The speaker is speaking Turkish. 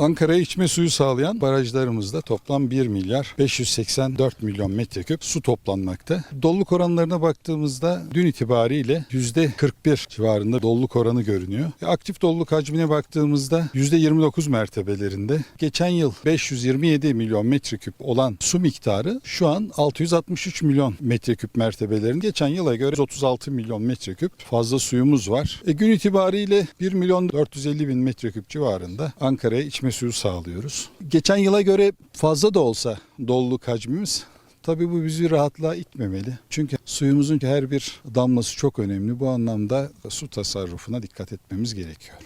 Ankara'ya içme suyu sağlayan barajlarımızda toplam 1 milyar 584 milyon metreküp su toplanmakta. Doluluk oranlarına baktığımızda dün itibariyle %41 civarında doluluk oranı görünüyor. Aktif doluluk hacmine baktığımızda %29 mertebelerinde. Geçen yıl 527 milyon metreküp olan su miktarı şu an 663 milyon metreküp mertebelerinde. Geçen yıla göre 36 milyon metreküp fazla suyumuz var. E, gün itibariyle 1 milyon 450 bin metreküp civarında Ankara'ya içme suyu sağlıyoruz. Geçen yıla göre fazla da olsa doluluk hacmimiz Tabii bu bizi rahatlığa itmemeli. Çünkü suyumuzun her bir damlası çok önemli. Bu anlamda su tasarrufuna dikkat etmemiz gerekiyor.